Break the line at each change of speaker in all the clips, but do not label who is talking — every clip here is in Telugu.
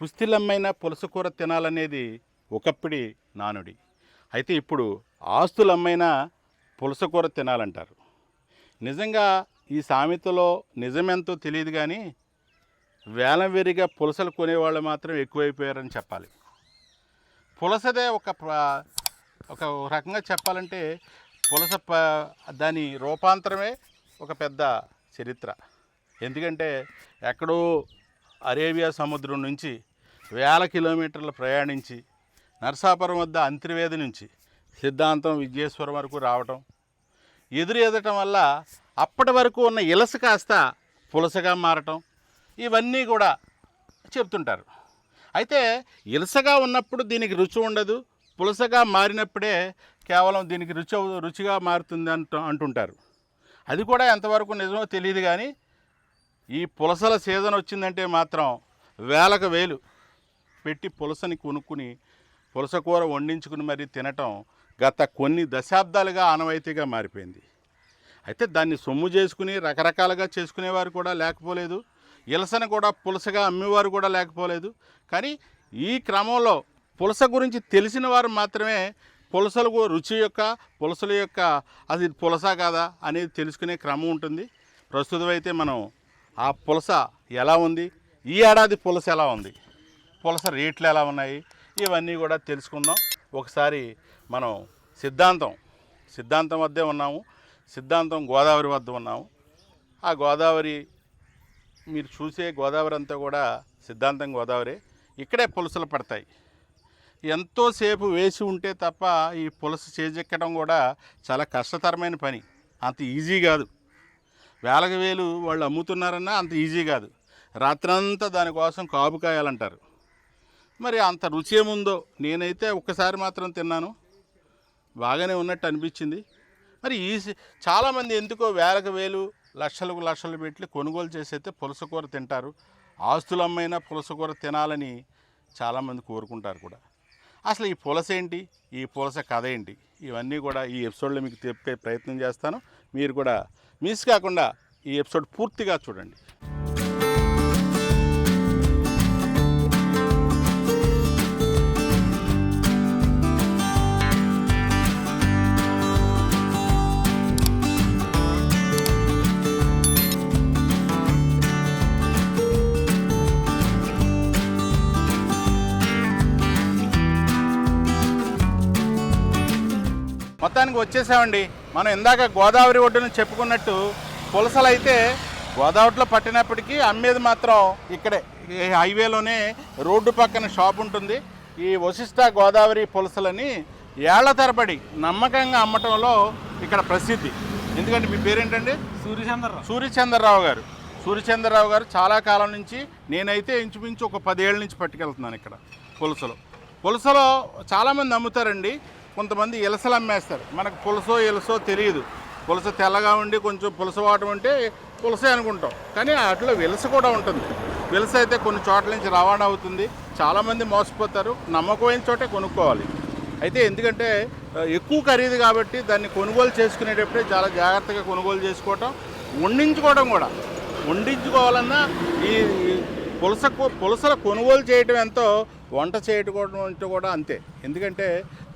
పుస్తిలమ్మైన పులసకూర తినాలనేది ఒకప్పటి నానుడి. అయితే ఇప్పుడు ఆస్తులమ్మైనా పులసకూర తినాలంటారు. నిజంగా ఈ సామెతలో నిజమెంతో తెలియదు కానీ వేలం వేరిగా పులసలు కొనేవాళ్ళు మాత్రం ఎక్కువైపోయారని చెప్పాలి. పులసదే ఒక ఒక రకంగా చెప్పాలంటే పులస ప దాని రూపాంతరమే ఒక పెద్ద చరిత్ర. ఎందుకంటే ఎక్కడో అరేబియా సముద్రం నుంచి వేల కిలోమీటర్లు ప్రయాణించి నరసాపురం వద్ద అంతర్వేది నుంచి సిద్ధాంతం విజయేశ్వరం వరకు రావటం ఎదురు ఎదటం వల్ల అప్పటి వరకు ఉన్న ఇలస కాస్త పులసగా మారటం ఇవన్నీ కూడా చెప్తుంటారు. అయితే ఇలసగా ఉన్నప్పుడు దీనికి రుచి ఉండదు పులసగా మారినప్పుడే కేవలం దీనికి రుచి రుచిగా మారుతుంది అంట అంటుంటారు. అది కూడా ఎంతవరకు నిజమో తెలియదు కానీ ఈ పులసల సీజన్ వచ్చిందంటే మాత్రం వేలకు వేలు. పెట్టి పులసని కొనుక్కుని పులస కూర వండించుకుని మరి తినటం గత కొన్ని దశాబ్దాలుగా ఆనవాయితీగా మారిపోయింది. అయితే దాన్ని సొమ్ము చేసుకుని రకరకాలుగా చేసుకునేవారు కూడా లేకపోలేదు. ఇలసను కూడా పులసగా అమ్మేవారు కూడా లేకపోలేదు. కానీ ఈ క్రమంలో పులస గురించి తెలిసిన వారు మాత్రమే పులసలు రుచి యొక్క పులసల యొక్క అది పులస కాదా అనేది తెలుసుకునే క్రమం ఉంటుంది. ప్రస్తుతం అయితే మనం ఆ పులస ఎలా ఉంది? ఈ ఏడాది పులస ఎలా ఉంది? పులస రేట్లు ఎలా ఉన్నాయి? ఇవన్నీ కూడా తెలుసుకుందాం. ఒకసారి మనం సిద్ధాంతం సిద్ధాంతం వద్దే ఉన్నాము. సిద్ధాంతం గోదావరి వద్ద ఉన్నాము. ఆ గోదావరి మీరు చూసే గోదావరి అంతా కూడా సిద్ధాంతం గోదావరి. ఇక్కడే పులసలు పడతాయి. ఎంతోసేపు వేసి ఉంటే తప్ప ఈ పులస చేజెక్కడం కూడా చాలా కష్టతరమైన పని. అంత ఈజీ కాదు. వేలకు వేలు వాళ్ళు అమ్ముతున్నారన్నా అంత ఈజీ కాదు. రాత్రంతా దానికోసం కాపు కాయాలంటారు. మరి అంత రుచి ఏముందో నేనైతే ఒక్కసారి మాత్రం తిన్నాను. బాగానే ఉన్నట్టు అనిపించింది. మరి ఈ చాలామంది ఎందుకో వేలకు వేలు లక్షలకు లక్షలు పెట్టి కొనుగోలు చేసైతే పులసకూర తింటారు. ఆస్తులమ్మైనా అమ్మైనా పులసకూర తినాలని చాలామంది కోరుకుంటారు కూడా. అసలు ఈ పులస ఏంటి? ఈ పులస కథ ఏంటి? ఇవన్నీ కూడా ఈ ఎపిసోడ్లో మీకు చెప్పే ప్రయత్నం చేస్తాను. మీరు కూడా మిస్ కాకుండా ఈ ఎపిసోడ్ పూర్తిగా చూడండి. మొత్తానికి వచ్చేసామండి. మనం ఇందాక గోదావరి ఒడ్డున చెప్పుకున్నట్టు పులసలు అయితే గోదావరిలో పట్టినప్పటికీ అమ్మేది మాత్రం ఇక్కడే హైవేలోనే రోడ్డు పక్కన షాప్ ఉంటుంది. ఈ వశిష్ట గోదావరి పులసలని ఏళ్ళ తరబడి నమ్మకంగా అమ్మటంలో ఇక్కడ ప్రసిద్ధి. ఎందుకంటే మీ పేరేంటండి?
సూర్యచంద్ర
సూర్యచంద్రరావు గారు. సూర్యచంద్రరావు గారు చాలా కాలం నుంచి నేనైతే ఇంచుమించు ఒక పదేళ్ళ నుంచి పట్టుకెళ్తున్నాను ఇక్కడ పులసలో. పులసలో చాలామంది అమ్ముతారండి కొంతమంది ఇలసలు అమ్మేస్తారు. మనకు పులసో ఇలసో తెలియదు. పులస తెల్లగా ఉండి కొంచెం పులస వాటం ఉంటే పులసే అనుకుంటాం. కానీ అట్లా విలస కూడా ఉంటుంది. విలస అయితే కొన్ని చోట్ల నుంచి రవాణా అవుతుంది. చాలామంది మోసపోతారు. నమ్మకమైన చోటే కొనుక్కోవాలి. అయితే ఎందుకంటే ఎక్కువ ఖరీదు కాబట్టి దాన్ని కొనుగోలు చేసుకునేటప్పుడే చాలా జాగ్రత్తగా కొనుగోలు చేసుకోవటం వండించుకోవడం కూడా. వండించుకోవాలన్నా ఈ పులస పులసల కొనుగోలు చేయటం ఎంతో వంట చేయటం అంటే కూడా అంతే. ఎందుకంటే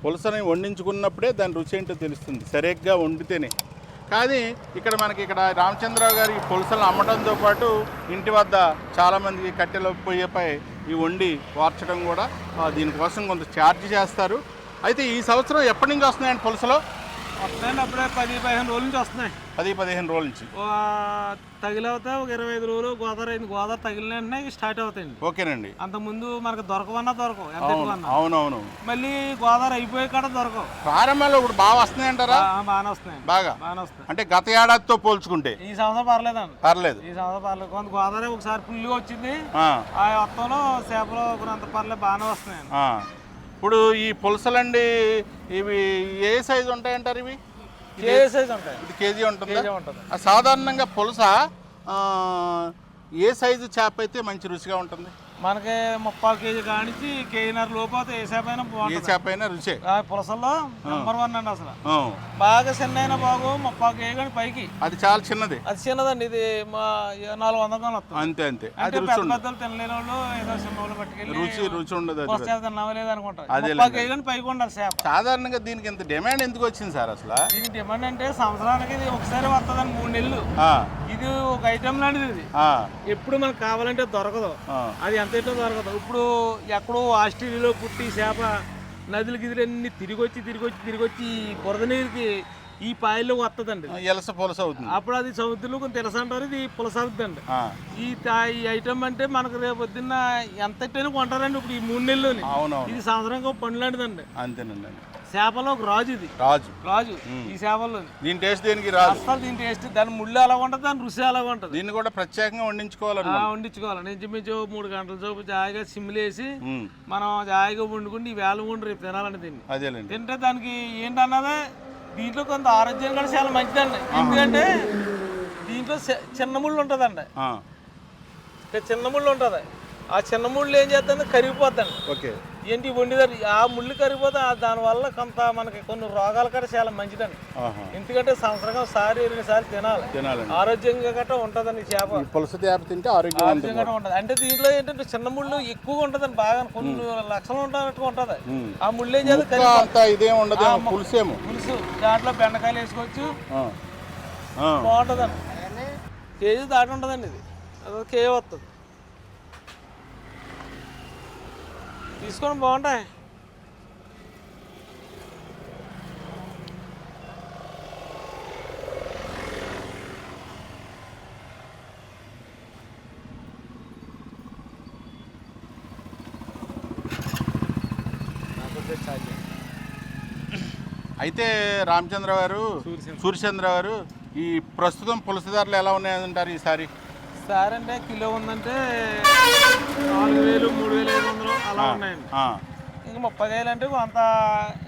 పులసని వండించుకున్నప్పుడే దాని రుచి ఏంటో తెలుస్తుంది. సరిగ్గా వండితేనే. కానీ ఇక్కడ మనకి ఇక్కడ రామచంద్రరావు గారి ఈ పులసలను అమ్మడంతో పాటు ఇంటి వద్ద చాలామందికి కట్టెల పొయ్యిపై ఈ వండి వార్చడం కూడా దీనికోసం కొంత ఛార్జ్ చేస్తారు. అయితే ఈ సంవత్సరం ఎప్పటి నుంచి వస్తున్నాయండి పులసలో?
వస్తాయండి అప్పుడే పది పదిహేను రోజుల నుంచి వస్తున్నాయి.
పది పదిహేను రోజుల నుంచి.
ఓ, తగిలవుతా ఒక ఇరవై ఐదు రోజులు గోదావరి అయింది. గోదావరి తగిలిన వెంటనే స్టార్ట్ అవుతాయండి.
ఓకేనండి.
అంతకుముందు మనకు దొరకవన్నా దొరకవు
అవునవును.
మళ్ళీ గోదావరి అయిపోయే కాడ దొరకవు.
ప్రారంభంలో ఇప్పుడు బాగా వస్తున్నాయంటారా?
బా- బాగానే వస్తున్నాయండి.
బాగా?
బాగానే వస్తాయి
అంటే గత ఏడాదితో పోల్చుకుంటే?
ఈ సంవత్సరం పర్లేదండి.
పర్లేదు.
ఈ సంవత్సరం పర్లేదు. కొంత గోదావరి ఒకసారి ఫుల్గా వచ్చింది.
ఆ,
మొత్తంలో చేపలు కొంత పర్లేదు బాగానే వస్తున్నాయండి.
ఆ. ఇప్పుడు ఈ పులసలండి ఇవి ఏ సైజు ఉంటాయంటారు ఇవి?
ఏ సైజ్ ఉంటాయి.
ఇది కేజీ ఉంటుందా?
కేజీ ఉంటుంది
ఆ, సాధారణంగా పులస ఏ సైజు చేప అయితే మంచి రుచిగా ఉంటుంది?
మనకి ముప్పావు కేజీ కానించి కేజీన్నర లోపు అయితే ఏ బాగుంటుంది
రుచే.
ఆ పులసల్లో నెంబర్ వన్ అండి అసలు. బాగా చిన్న అయినా బాగు ముప్పావు కేజీ కానీ పైకి.
అది చాలా చిన్నది.
అది చిన్నదండి ఇది మా నాలుగు వందల కానీ వస్తుంది.
అంతే అంతే.
అంటే పెద్ద
ఉండదు.
పెద్దలు తినలేని వాళ్ళు ఏదో చిన్న వాళ్ళు పట్టుకెళ్ళి
రుచి రుచి ఉండదు
వస్తే తిన్నావా. ముప్పావు కేజీ కానీ పైకి ఉండాలి చేప.
సాధారణంగా దీనికి ఇంత డిమాండ్ ఎందుకు వచ్చింది సార్ అసలు?
దీనికి డిమాండ్ అంటే సంవత్సరానికి ఇది ఒకసారి వస్తుందండి మూడు నెలలు.
ఆ,
ఇది ఒక ఐటమ్ లాంటిది ఇది.
ఆ,
ఎప్పుడు మనకు కావాలంటే దొరకదు. అది ఎంత ఏంటో దొరకదు ఇప్పుడు ఎక్కడో ఆస్ట్రేలియాలో పుట్టి చేప నదులు గిదులు అన్ని తిరిగి వచ్చి తిరిగి వచ్చి తిరిగి వచ్చి ఈ బురద నీరుకి ఈ పాయల్లో వస్తుందండి
ఎలస పులస అవుతుంది.
అప్పుడు అది సముద్రంలో కొంచెం తెలుసు అంటారు? ఇది పులసవుతుందండి
ఆ,
ఈ ఈ ఐటమ్ అంటే మనకు రేపు పొద్దున్న ఎంత కొంటారండి ఇప్పుడు ఈ మూడు
అవునవును.
ఇది సంవత్సరం పండు లాంటిదండి.
అంతేనండి.
చేపలో ఒక రాజు ఇది.
రాజు.
రాజు. ఈ చేపల్లోని
దీని టేస్ట్ దేనికి రాదు
అస్సలు దీని టేస్ట్ దాని ముళ్ళు అలా ఉంటుంది దాని రుచి అలా ఉంటుంది?
దీన్ని కూడా ప్రత్యేకంగా వండించుకోవాలని
ఆ, వండించుకోవాలి. ఇంచుమించు మూడు గంటల సేపు జాయిగా సిమ్లేసి మనం జాయిగా వండుకుని ఈ వేళ వండి రేపు తినాలండి దీన్ని.
అదేలేండి.
తింటే దానికి ఏంటన్నదే? దీంట్లో కొంత ఆరోగ్యం కూడా చాలా మంచిదండి. ఎందుకంటే దీంట్లో చిన్న ముళ్ళు ఉంటుందండి. చిన్న ముళ్ళు ఉంటుంది. ఆ చిన్న ముళ్ళు ఏం చేస్తుంది కరిగిపోద్దండి
ఓకే.
ఏంటి వండిదారు ఆ ముళ్ళు కరిగిపోతే దానివల్ల కొంత మనకి కొన్ని రోగాలు కూడా చాలా మంచిదండి. ఎందుకంటే సంవత్సరం సారి రెండు సార్లు తినాలి. ఆరోగ్యంగా గట్రా ఉంటుందండి చేప.
పులస చేప తింటే
ఆరోగ్యంగా ఉంటుంది. అంటే దీంట్లో ఏంటంటే చిన్న ముళ్ళు ఎక్కువగా ఉంటుందండి బాగా. కొన్ని లక్షలు ఉంటున్నట్టుగా ఉంటుంది. ఆ ముళ్ళు ఏం చేయాలి?
అంత ఇదేం ఉండదేమో పులుసేమో.
పులుసు. దాంట్లో బెండకాయలు వేసుకోవచ్చు. బాగుంటుందండి. కేజీ దాటి ఉంటుందండి ఇది. అదో కేజీ వస్తుంది తీసుకొని బాగుంటాయి.
అయితే రామచంద్ర గారు
సూర్యచంద్ర.
సూర్యచంద్ర గారు ఈ ప్రస్తుతం పులస ధరలు ఎలా ఉన్నాయంటారు ఈసారి?
సార్ అంటే కిలో ఉందంటే నాలుగు వేలు మూడు వేలు ఐదు వందలు అలా ఉన్నాయండి. ఇంకా ముప్పై వేలు అంటే అంత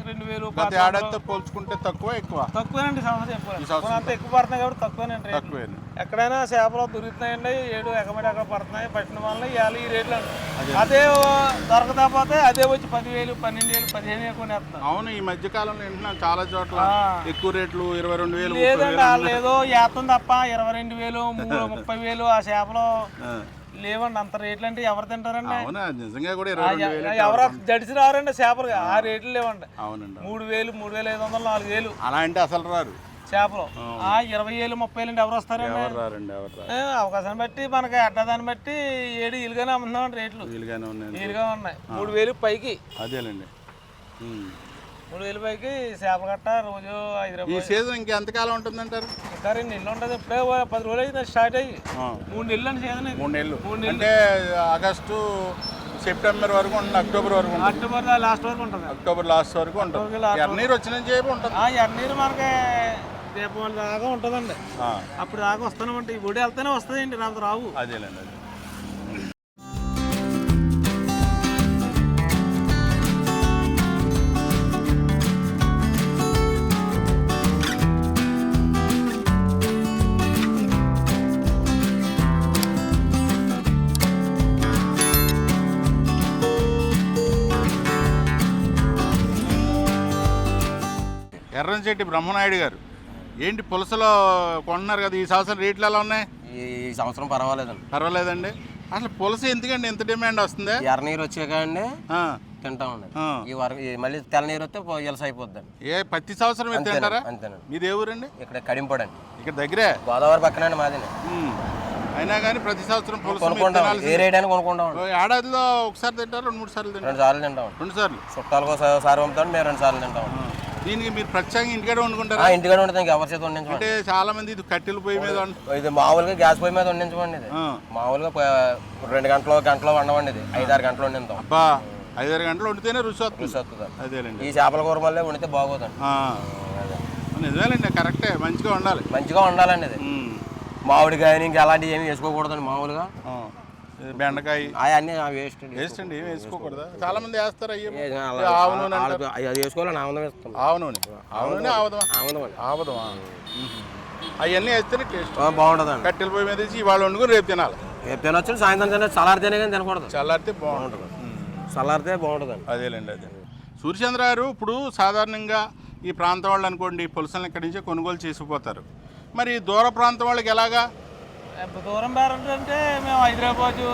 రెండు వేలు
గత ఏడాదితో పోల్చుకుంటే తక్కువ ఎక్కువ?
తక్కువేనండి చెప్పాలి
సంవత్సరం
అంత ఎక్కువ పడుతున్నాయి కాబట్టి తక్కువేనండి రేట్లు.
తక్కువే
ఎక్కడైనా చేపలు దొరుకుతున్నాయండి ఏడు ఎకమడి ఎక్కడ పడుతున్నాయి పట్టిన వల్ల ఇవాళ ఈ రేట్లు అదే. దొరకకపోతే అదే వచ్చి పదివేలు పన్నెండు వేలు పదిహేను వేలు కొనేస్తున్నారు
అవును ఈ మధ్య కాలంలో వింటున్నాం చాలా చోట్ల. ఎక్కువ రేట్లు ఇరవై రెండు వేలు
లేదండి ఏదో ఏతం తప్ప ఇరవై రెండు వేలు మూడు ముప్పై వేలు ఆ చేపలు లేవండి అంత రేట్లు అంటే ఎవరు తింటారండి?
నిజంగా కూడా
ఎవరు జడిసి రారండి చేపలు? ఆ రేట్లు లేవండి.
అవునండి
మూడు వేలు మూడు వేల ఐదు వందలు నాలుగు వేలు.
అలా అంటే అసలు రారు.
చేపలు. ఆ. ఇరవై వేలు ముప్పై అంటే ఎవరు వస్తారండి?
ఎవరు రారండి ఎవరు రారు.
ఏ, అవకాశాన్ని బట్టి మనకి అడ్డదాన్ని బట్టి ఏడు ఇలుగానే అమ్ముతున్నాం రేట్లు.
వీలుగానే ఉన్నాయి
ఇలుగా ఉన్నాయి. మూడు వేలు పైకి.
అదేలేండి. ఉమ్.
మూడు వేలు పైకి చేపలు గట్ట రోజు ఐదు
ఈ
రూపాయలు
సీజన్ ఇంకెంతకాలం ఉంటుందంటారు?
ఇంకా రెండు నెలలు ఉంటుంది. ఇప్పుడే ఓ పది రోజులు అయితే స్టార్ట్ అయ్యి.
ఆ,
మూడు నెలలు ఇది.
మూడు నెలలు.
మూడు నెలలు.
అంటే ఆగస్టు సెప్టెంబర్ వరకు ఉంటుంది అక్టోబర్ వరకు ఉంటుంది.
అక్టోబర్ లాస్ట్ వరకు ఉంటుంది.
అక్టోబర్ లాస్ట్ వరకు ఉంటుంది.
అక్టోబర్ last
వచ్చిన చేపు ఉంటుంది.
ఆ ఎన్నీరు మనకి దీపావళి దాకా ఉంటుందండి అప్పుడు దాకా వస్తానమంటే ఈ ఒడి వెళ్తేనే వస్తాయండి నాకు రావు.
అదేలేండి అదే. ఎర్రంశెట్టి బ్రహ్మనాయుడు గారు. ఏంటి పులసలో కొంటున్నారు కదా ఈ సంవత్సరం రేట్లు ఎలా ఉన్నాయి?
ఈ సంవత్సరం పర్వాలేదండి.
పర్వాలేదండి. అసలు పులస ఎందుకండి ఎంత డిమాండ్ వస్తుంది?
ఎర్ర నీరు వచ్చాక అండి తింటామండి. ఈ వరకు మళ్ళీ తెల్ల నీరు వస్తే ఇలస అయిపోద్దండి.
ఏ ప్రతి సంవత్సరం మీరు తింటారా?
అంతేనండి.
మీది ఏ ఊరండి?
ఇక్కడ కడింపడండి.
ఇక్కడ దగ్గరే?
గోదావరి పక్కనండి మాదిని.
ఉమ్. అయినా కానీ ప్రతి సంవత్సరం
కొనుక్కుంటాం. ఏ రేట్ అని కొనుక్కుంటాం
ఏడాదిలో ఒకసారి తింటారు రెండు మూడు సార్లు తింటారు?
రెండు సార్లు తింటామండి
రెండు సార్లు.
చుట్టాలకు ఒకసారి పంపుతాం మేము రెండు సార్లు
ఆ. దీనికి మీరు ప్రత్యేకంగా ఇంటికాడ
ఆ,
వండుకుంటారా
ఇంటికాడ ఇంక ఎవరి చేత వండించమండి.
అంటే చాలా మంది ఇది కట్టెల పొయ్యి మీద వండు-
ఇది మామూలుగా గ్యాస్ పొయ్యి మీద వండించమండి ఇది.
ఆ.
మామూలుగా ప- రెండు గంటలు గంటలో వండమండి ఇది. ఐదారు గంటలు వండిందాం.
అబ్బా ఐదారు గంటలు వండితేనే రుచి వస్తుంది.
రుచి వస్తుందండి
అదేలేండి.
ఈ చేపల కూర మళ్ళీ వండితే బాగోదండి.
ఆ.
అదే.
నిజమేలేండి కరెక్టే మంచిగా వండాలి
మంచిగా వండాలండి ఇది.
ఉమ్.
ఇంకా అలాంటివి ఏమి వేసుకోకూడదండి మామూలుగా.
ఆ. బెండకాయ.
అవన్నీ వేస్ట్
వేస్ట్ అండి ఏం వేసుకోకూడదా? చాలా మంది వేస్తారు ఆవు నూనె
అది వేసుకోవాలని ఆనందం ఇస్తాం
ఆవు నూనె. ఆవు నూనె
అండి
ఆవదమా? అవన్నీ వేస్తేనే టేస్ట్.
బాగుంటుందండి.
కట్టెల పొయ్యి మీద వేసి ఇవాళ వండుకుని రేపు తినాలి.
రేపు తినొచ్చు సాయంత్రం తినొచ్చు చల్లారితేనే కానీ తినకూడదు.
చల్లారితే బాగుంటుంది.
చల్లారితే బాగుంటుందండి.
అదేలేండి అదే. సూర్యచంద్ర గారు ఇప్పుడు సాధారణంగా ఈ ప్రాంతం వాళ్ళు అనుకోండి పులసలను ఇక్కడి నుంచే కొనుగోలు చేసుకుపోతారు. మరి దూర ప్రాంతం వాళ్ళకి ఎలాగా?
ఎంత దూరం అంటే మేము హైదరాబాదు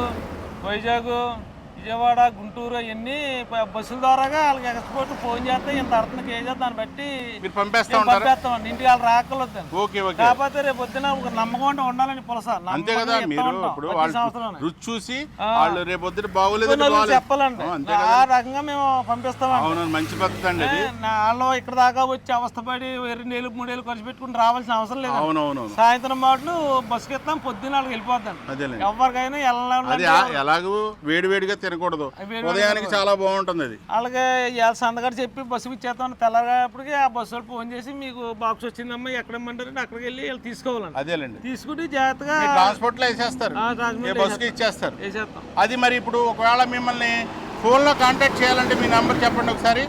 వైజాగ్ విజయవాడ గుంటూరు అవన్నీ బస్సుల ద్వారాగా వాళ్ళకి ఎక్స్పోర్ట్ ఫోన్ చేస్తే ఇంత అర్థం కేజీ దాన్ని బట్టి
మీరు పంపేస్తా
ఇంటికి వాళ్ళు
ఓకే
కాకపోతే రేపు పొద్దున ఒక నమ్మకం ఉండాలని పులస.
అంతే కదా మీరు ఇప్పుడు రుచి చూసి వాళ్ళు రేపు పొద్దున బాగోలేదు.
చెప్పాలండి.
ఆ,
రకంగా మేము పంపిస్తామండి.
అవును మంచి పద్ధతి అండి
వాళ్ళు ఇక్కడ దాకా వచ్చి అవస్థపడి రెండు వేలు మూడు వేలు ఖర్చు పెట్టుకుని రావాల్సిన అవసరం లేదు
అవునవునవును.
సాయంత్రం మాటలు బస్సుకి ఇస్తాం పొద్దున్న వాళ్ళకి వెళ్ళిపోతాను
అదేలేండి.
ఎవరికైనా
ఆ- ఎలాగూ వేడివేడిగా తినకూడదు. ఉదయానికి చాలా బాగుంటుంది అది.
అలాగే ఇవాళ సందగారు చెప్పి బస్సుకి ఇచ్చేస్తాం తెల్లగాపటికి ఆ బస్సు వాళ్ళు ఫోన్ చేసి మీకు బాక్స్ వచ్చిందమ్మా ఎక్కడ ఇమ్మంటారంటే అక్కడికి వెళ్ళి వీళ్ళు తీసుకోవాలండి
అదేలేండి.
తీసుకుంటే జాగ్రత్తగా
ట్రాన్స్పోర్ట్లో వేసేస్తారు. ఏ బస్సుకి ఇచ్చేస్తారు.
వేసేస్తాం.
అది మరి ఇప్పుడు ఒకవేళ మిమ్మల్ని ఫోన్లో కాంటాక్ట్ చేయాలంటే మీ నెంబర్ చెప్పండి ఒకసారి.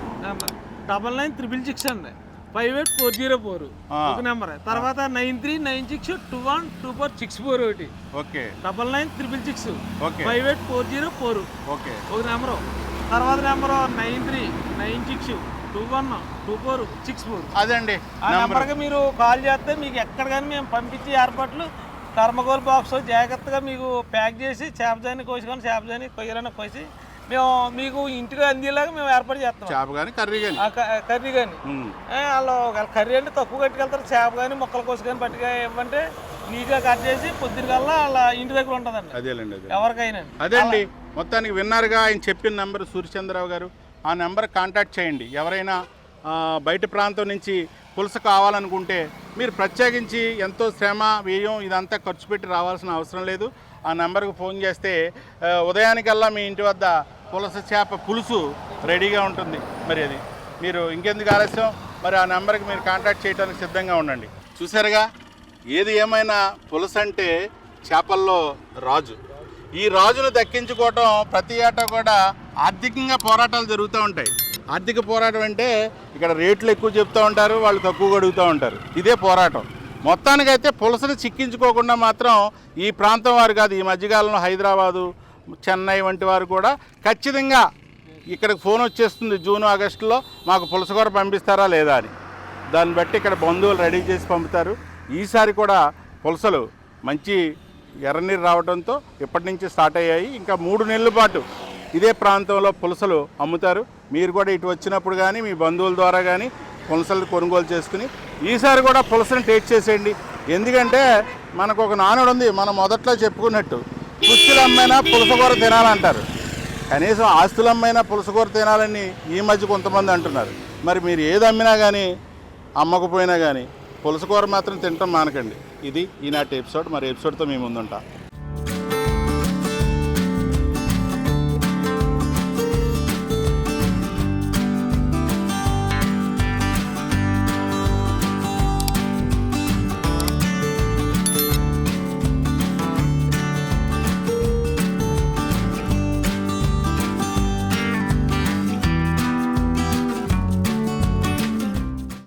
డబల్ నైన్ త్రిబుల్ సిక్స్ అండి. Five eight four zero four. ఒక నెంబర్. తర్వాత nine three nine six two one two four six four ఒకటి.
Okay.
Double nine triple six.
Okay.
Five eight four zero four.
Okay.
ఒక నెంబరు. తర్వాత number nine three nine six two one two four six four.
అదండి.
ఆ నెంబర్కి మీరు కాల్ చేస్తే మీకు ఎక్కడ కానీ మేము పంపించే ఏర్పాట్లు థర్మకోల్ బాక్స్ జాగ్రత్తగా మీకు ప్యాక్ చేసి చేపజాని కోసుకొని చేపజాని కొయ్యాలని కోసి మేము మీకు ఇంటికి అందేలాగా మేము ఏర్పాటు చేస్తాం.
చేప కానీ కర్రీ కానీ
ఆ క- కర్రీ కానీ వాళ్ళు ఒకవేళ కర్రీ అంటే తక్కువ కట్టుకెళ్తారు చేప కానీ మొక్కలు కోసుకొని పట్టుగా ఇవ్వంటే నీట్గా కట్ చేసి పొద్దున కల్లా వాళ్ళ ఇంటి దగ్గర ఉంటుందండి.
అదేలేండి అదే
ఎవరికైనా.
అదండి మొత్తానికి విన్నారుగా ఆయన చెప్పిన నెంబర్ సూర్యచంద్రరావు గారు. ఆ నెంబర్ కాంటాక్ట్ చేయండి. ఎవరైనా ఆ, బయట ప్రాంతం నుంచి పులస కావాలనుకుంటే మీరు ప్రత్యేకించి ఎంతో శ్రమ వ్యయం ఇదంతా ఖర్చు పెట్టి రావాల్సిన అవసరం లేదు. ఆ నెంబర్కి ఫోన్ చేస్తే ఆ, ఉదయానికల్లా మీ ఇంటి వద్ద పులస చేప పులుసు రెడీగా ఉంటుంది. మరి అది. మీరు ఇంకెందుకు ఆలస్యం? మరి ఆ నెంబర్కి మీరు కాంటాక్ట్ చేయడానికి సిద్ధంగా ఉండండి. చూసారుగా ఏది ఏమైనా పులస అంటే చేపల్లో రాజు. ఈ రాజును దక్కించుకోవటం ప్రతి ఏటా కూడా ఆర్థికంగా పోరాటాలు జరుగుతూ ఉంటాయి. ఆర్థిక పోరాటం అంటే ఇక్కడ రేట్లు ఎక్కువ చెప్తూ ఉంటారు వాళ్ళు తక్కువ అడుగుతూ ఉంటారు. ఇదే పోరాటం. మొత్తానికైతే పులసను చిక్కించుకోకుండా మాత్రం ఈ ప్రాంతం వారు కాదు ఈ మధ్యకాలంలో హైదరాబాదు చెన్నై వంటి వారు కూడా ఖచ్చితంగా ఇక్కడికి ఫోన్ వచ్చేస్తుంది జూన్ ఆగస్టులో మాకు పులసకూర పంపిస్తారా లేదా అని. దాన్ని బట్టి ఇక్కడ బంధువులు రెడీ చేసి పంపుతారు. ఈసారి కూడా పులసలు మంచి ఎర్రనీరు రావడంతో ఇప్పటి నుంచి స్టార్ట్ అయ్యాయి. ఇంకా మూడు నెలల పాటు ఇదే ప్రాంతంలో పులసలు అమ్ముతారు. మీరు కూడా ఇటు వచ్చినప్పుడు కానీ మీ బంధువుల ద్వారా కానీ పులసలు కొనుగోలు చేసుకుని ఈసారి కూడా పులసను టేస్ట్ చేసేయండి. ఎందుకంటే మనకు ఒక నానుడు ఉంది మనం మొదట్లో చెప్పుకున్నట్టు పుస్తులు అమ్మైనా పులసకూర తినాలంటారు. కనీసం ఆస్తులమ్మైనా పులసకూర తినాలని ఈ మధ్య కొంతమంది అంటున్నారు. మరి మీరు ఏది అమ్మినా కానీ అమ్మకపోయినా కానీ పులసకూర మాత్రం తినటం మానకండి. ఇది ఈనాటి ఎపిసోడ్. మరి ఎపిసోడ్తో మేము ముందుంటాం.